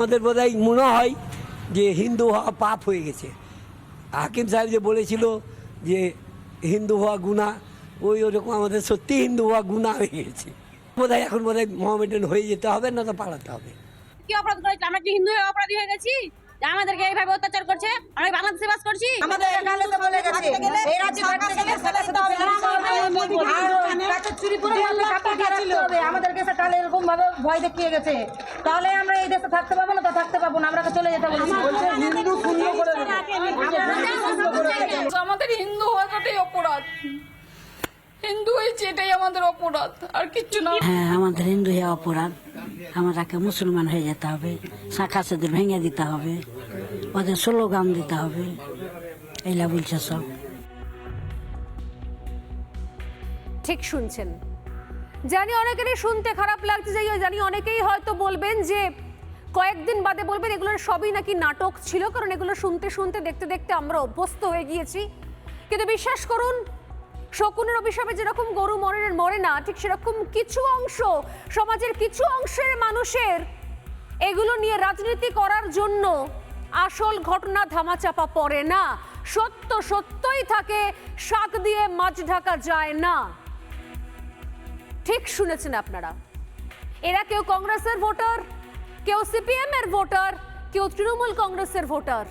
আমাদের বোধহয় মনে হয় যে হিন্দু হওয়া পাপ হয়ে গেছে হাকিম সাহেব যে বলেছিল যে হিন্দু হওয়া গুণা ওই ওরকম আমাদের সত্যি হিন্দু হওয়া গুণা হয়ে গেছে বোধহয় এখন বোধহয় মোহামেডান হয়ে যেতে হবে না তো পালাতে হবে কি অপরাধ করেছে আমরা কি হিন্দু হয়ে অপরাধী হয়ে গেছি আমাদেরকে এইভাবে অত্যাচার করছে আমরা বাংলাদেশে বাস করছি আমাদের এখানে তো বলে গেছে এই রাজ্যে থাকতে গেলে সেটা সেটা হবে, চুরি করে মারলে সেটা এরকম ভাবে ভয় দেখিয়ে গেছে। তাহলে আমরা এই দেশে থাকতে পাবো না তো থাকতে পাবো না আমরা চলে যেতে বলছি হিন্দু শূন্য করে তো আমাদের হিন্দু হওয়াটাই অপরাধ। হিন্দু হয়েছে এটাই আমাদের অপরাধ আর কিচ্ছু না। হ্যাঁ আমাদের হিন্দু হয়ে অপরাধ। আমাদেরকে মুসলমান হয়ে যেতে হবে শাখা সেদের ভেঙে দিতে হবে ওদের স্লোগান দিতে হবে। এইলা বলছে সব। ঠিক শুনছেন। জানি অনেকেরই শুনতে খারাপ লাগছে যে জানি অনেকেই হয়তো বলবেন যে কয়েকদিন বাদে বলবেন এগুলোর সবই নাকি নাটক ছিল, কারণ এগুলো শুনতে শুনতে, দেখতে দেখতে আমরা অভ্যস্ত হয়ে গিয়েছি। কিন্তু বিশ্বাস করুন, শকুনের অভিশাপে যেরকম গরু মরে মরে না, ঠিক সেরকম কিছু অংশ, সমাজের কিছু অংশের মানুষের এগুলো নিয়ে রাজনীতি করার জন্য আসল ঘটনা ধামাচাপা পড়ে না। সত্য সত্যই থাকে, শাক দিয়ে মাছ ঢাকা যায় না। ঠিক শুনেছেন আপনারা। এরা কেউ কংগ্রেসের ভোটার, কেউ সিপিএম এর ভোটার, কেউ তৃণমূল কংগ্রেসের ভোটার।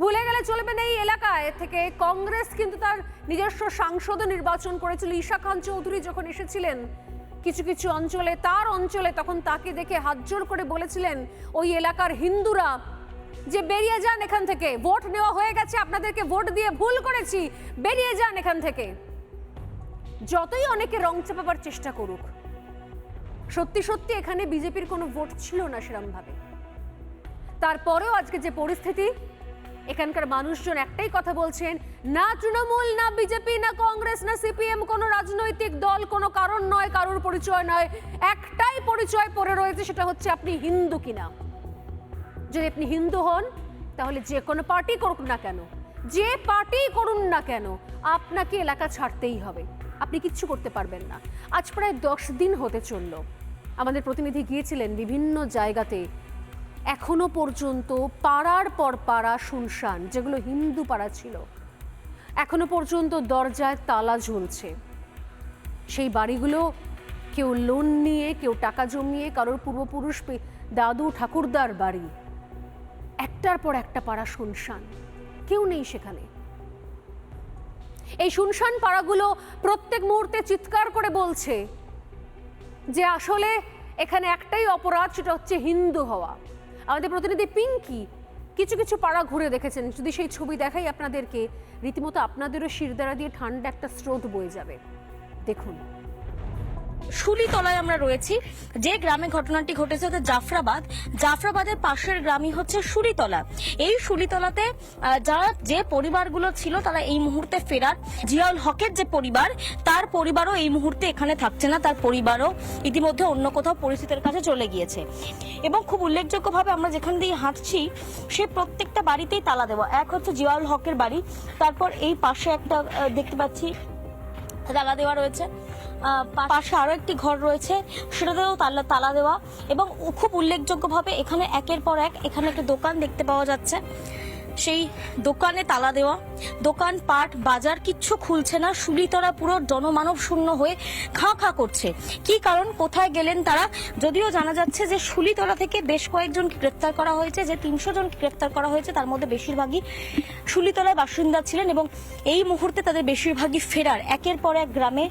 ভুলে গেলে চলবে না এই এলাকায়। থেকে কংগ্রেস কিন্তু তার নিজস্ব সাংসদও নির্বাচন করেছিল। ঈশা খান চৌধুরী যখন এসেছিলেন, কিছু কিছু অঞ্চলে, তার অঞ্চলে তখন তাকে দেখে হাত জোর করে বলেছিলেন, ওই এলাকার হিন্দুরা যে বেরিয়ে যান এখান থেকে, ভোট নেওয়া হয়ে গেছে, আপনাদেরকে ভোট দিয়ে ভুল করেছি, বেরিয়ে যান এখান থেকে। যতই অনেকে রং চাপাবার চেষ্টা করুক, সত্যি সত্যি এখানে বিজেপির কোনো ভোট ছিল না সেরমভাবে। তারপরেও আজকে যে পরিস্থিতি, এখানকার মানুষজন একটাই কথা বলছেন, না তৃণমূল, না বিজেপি, না কংগ্রেস, না সিপিএম, কোনো রাজনৈতিক দল, কোনো কারণ নয়, কারোর পরিচয় নয়, একটাই পরিচয় পড়ে রয়েছে, সেটা হচ্ছে আপনি হিন্দু কিনা। যদি আপনি হিন্দু হন, তাহলে যে কোনো পার্টি করুক না কেন, যে পার্টি করুন না কেন, আপনাকে এলাকা ছাড়তেই হবে। আপনি কিচ্ছু করতে পারবেন না। আজ প্রায় দশ দিন হতে চলল। আমাদের প্রতিনিধি গিয়েছিলেন বিভিন্ন জায়গাতে। এখনও পর্যন্ত পাড়ার পর পাড়া শুনশান, যেগুলো হিন্দু পাড়া ছিল। এখনও পর্যন্ত দরজায় তালা ঝুলছে। সেই বাড়িগুলো কেউ লোন নিয়ে, কেউ টাকা জমিয়ে, কারোর পূর্বপুরুষ দাদু ঠাকুরদার বাড়ি। একটার পর একটা পাড়া শুনশান। কেউ নেই সেখানে। এই শুনশান পাড়াগুলো প্রত্যেক মুহূর্তে চিৎকার করে বলছে যে আসলে এখানে একটাই অপরাধ, সেটা হচ্ছে হিন্দু হওয়া। আমাদের প্রতিনিধি পিঙ্কি কিছু কিছু পাড়া ঘুরে দেখেছেন। যদি সেই ছবি দেখাই আপনাদেরকে, রীতিমতো আপনাদেরও শিরদাঁড়া দিয়ে ঠান্ডা একটা স্রোত বয়ে যাবে। দেখুন। শুলিতলায় আমরা রয়েছি। যে গ্রামে ঘটনাটি ঘটেছে হচ্ছে জাফরাবাদ, জাফরাবাদের পাশের গ্রামই হচ্ছে শুলিতলা। এই শুলিতলাতে যারা যে পরিবারগুলো ছিল তারা এই মুহূর্তে ফেরার। জিয়াউল হকের যে পরিবার, তার পরিবারও এই মুহূর্তে এখানে থাকছে না। তার পরিবারও ইতিমধ্যে অন্য কোথাও পরিস্থিতির কাছে চলে গিয়েছে। এবং খুব উল্লেখযোগ্যভাবে আমরা যেখান দিয়ে হাঁটছি, সে প্রত্যেকটা বাড়িতেই তালা দেওয়া। এক হচ্ছে জিয়াউল হকের বাড়ি, তারপর এই পাশে একটা দেখতে পাচ্ছি, তালা দেওয়া রয়েছে। পাশে আরও একটি ঘর রয়েছে, সেটাতেও তালা তালা দেওয়া এবং খুব উল্লেখযোগ্যভাবে এখানে একের পর এক এখানে একটা দোকান দেখতে পাওয়া যাচ্ছে। সেই দোকানে তালা দেওয়া। দোকান, পাট, বাজার কিচ্ছু খুলছে না। শুলিতরা পুরো জনমানব শূন্য হয়ে খা খা করছে। কি কারণ? কোথায় গেলেন তারা? যদিও জানা যাচ্ছে যে শুলিতলা থেকে বেশ কয়েকজনকে গ্রেপ্তার করা হয়েছে, যে তিনশো জনকে গ্রেপ্তার করা হয়েছে, তার মধ্যে বেশিরভাগই শুলিতলার বাসিন্দা ছিলেন এবং এই মুহূর্তে তাদের বেশিরভাগই ফেরার। একের পর এক গ্রামে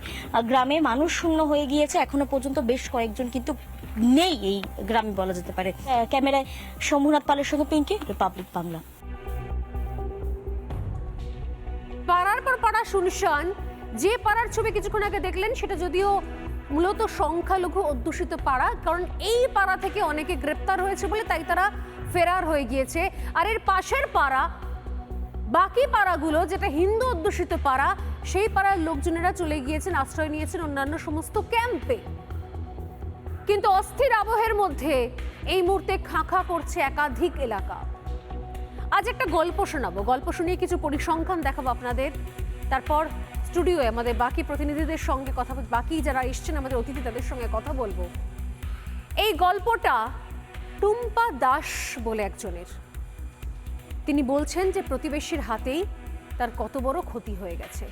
গ্রামে মানুষ শূন্য হয়ে গিয়েছে। এখনও পর্যন্ত বেশ কয়েকজন কিন্তু নেই এই গ্রামে বলা যেতে পারে। ক্যামেরায় শম্ভুনাথ পালের সঙ্গে পিঙ্কি, রিপাবলিক বাংলা। শুনশান যে পাড়ার ছবি কিছুক্ষণ আগে দেখলেন, সেটা যদিও মূলত সংখ্যালঘু অধ্যুষিত পাড়া, কারণ এই পাড়া থেকে অনেকে গ্রেপ্তার হয়েছে বলে তাই তারা ফেরার হয়ে গিয়েছে। আর এর পাশের পাড়া, বাকি পাড়াগুলো, যেটা হিন্দু অধ্যুষিত পাড়া, সেই পাড়ার লোকজনেরা চলে গিয়েছেন, আশ্রয় নিয়েছেন অন্যান্য সমস্ত ক্যাম্পে। কিন্তু অস্থির আবহের মধ্যে এই মুহূর্তে খাঁখা করছে একাধিক এলাকা। আজ একটা গল্প শোনাবো। গল্প শুনিয়ে কিছু পরিসংখ্যান দেখাবো আপনাদের। তারপর স্টুডিওয়ে আমাদের বাকি প্রতিনিধিদের সঙ্গে কথা বাকি যারা এসছেন, আমাদের অতিথি তাদের সঙ্গে কথা বলব। এই গল্পটা টুম্পা দাস বলে একজনের। তিনি বলছেন যে প্রতিবেশীর হাতেই তার কত বড় ক্ষতি হয়ে গেছে।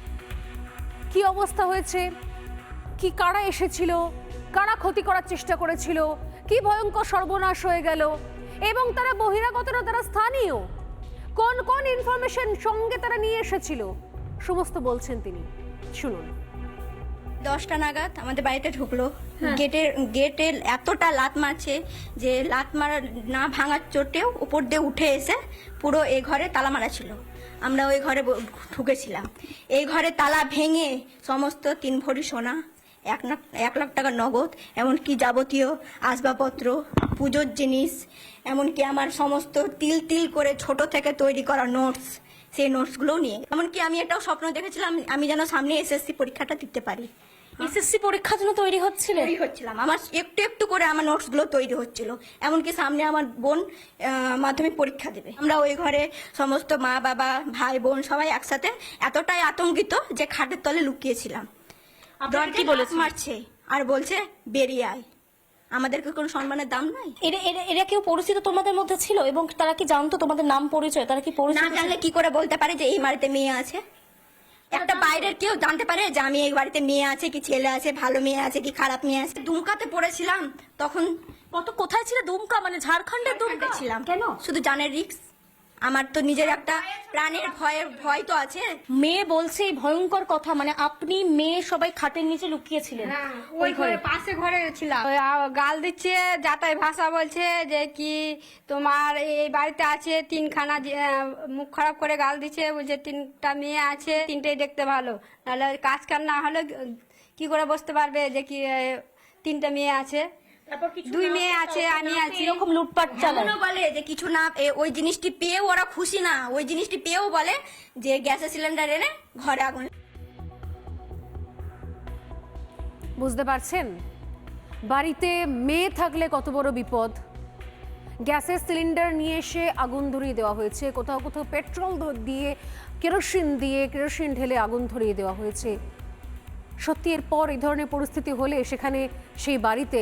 কি অবস্থা হয়েছে? কি কারা এসেছিল? কারা ক্ষতি করার চেষ্টা করেছিল? কি ভয়ঙ্কর সর্বনাশ হয়ে গেল? এবং তারা বহিরাগত না তারা স্থানীয়? কোন কোন ইনফরমেশন সঙ্গে তারা নিয়ে এসেছিল? সমস্ত বলছেন তিনি। শুনুন। দশটা নাগাদ আমাদের বাড়িতে ঢুকলো। গেটের গেটে এতটা লাত মারছে যে লাত মারা না ভাঙার চোটেও উপর দিয়ে উঠে এসে পুরো এই ঘরে তালা মারা ছিল। আমরা ওই ঘরে ঢুকেছিলাম। এই ঘরে তালা ভেঙে সমস্ত তিন ভরি সোনা এক লাখ এক লাখ টাকা নগদ এমনকি যাবতীয় আসবাবপত্র পুজোর জিনিস এমনকি আমার সমস্ত তিল তিল করে ছোট থেকে তৈরি করা নোটস সেই নোটসগুলোও নিয়ে। এমনকি আমি এটাও স্বপ্ন দেখেছিলাম আমি যেন সামনে এসএসসি পরীক্ষাটা দিতে পারি। এসএসসি পরীক্ষার জন্য তৈরি হচ্ছিল? তৈরি হচ্ছিলাম। আমার একটু একটু করে আমার নোটসগুলো তৈরি হচ্ছিল। এমনকি সামনে আমার বোন মাধ্যমিক পরীক্ষা দেবে। আমরা ওই ঘরে সমস্ত মা বাবা ভাই বোন সবাই একসাথে এতটাই আতঙ্কিত যে খাটের তলে লুকিয়েছিলাম। আপনাকে কি বলেছে? মারছে আর বলছে বেরিয়ে আয়। আমাদেরকে কোনো সম্মানের দাম নাই? এরা এরা- এরা কেউ পরিচিত তোমাদের মধ্যে ছিল এবং তারা কি জানতো তোমাদের নাম পরিচয়? তারা কি না পরিচিত ছিল? জানলে কি করে বলতে পারে যে এই বাড়িতে মেয়ে আছে? একটা বাইরের কেউ জানতে পারে যে আমি এই বাড়িতে মেয়ে আছে কি ছেলে আছে ভালো মেয়ে আছে কি খারাপ মেয়ে আছে? দুমকাতে পড়েছিলাম তখন কত কোথায় ছিল দুমকা? মানে ঝাড়খণ্ডের দুমকা? ছিলাম। কেন? শুধু জানের রিক্স আমার তো নিজের একটা প্রাণের ভয়ের ভয় তো আছে। মেয়ে বলছে এই ভয়ঙ্কর কথা মানে আপনি মেয়ে সবাই খাটের নিচে লুকিয়েছিলেন। ওই ঘরে। পাশে ঘরে ছিলাম। গাল দিচ্ছে যাতায় ভাষা বলছে যে কি তোমার এই বাড়িতে আছে তিনখানা মুখ খারাপ করে গাল দিচ্ছে বলছে তিনটা মেয়ে আছে তিনটেই দেখতে ভালো। নাহলে কাজ কাম না হলে কি করে বসতে পারবে যে কি তিনটা মেয়ে আছে? দুই মেয়ে আছে আমি আছি এরকম লুটপাট চালায়। এমনও বলে যে কিছু না এ- ওই জিনিসটি পেয়েও ওরা খুশি না ওই জিনিসটি পেয়েও বলে যে গ্যাসের সিলিন্ডার এনে ঘরে আগুন। বুঝতে পারছেন? বাড়িতে মেয়ে থাকলে কত বড় বিপদ? গ্যাসের সিলিন্ডার নিয়ে এসে আগুন ধরিয়ে দেওয়া হয়েছে কোথাও কোথাও পেট্রোল দিয়ে কেরোসিন দিয়ে কেরোসিন ঢেলে আগুন ধরিয়ে দেওয়া হয়েছে। সত্যি এরপর এই ধরনের পরিস্থিতি হলে সেখানে সেই বাড়িতে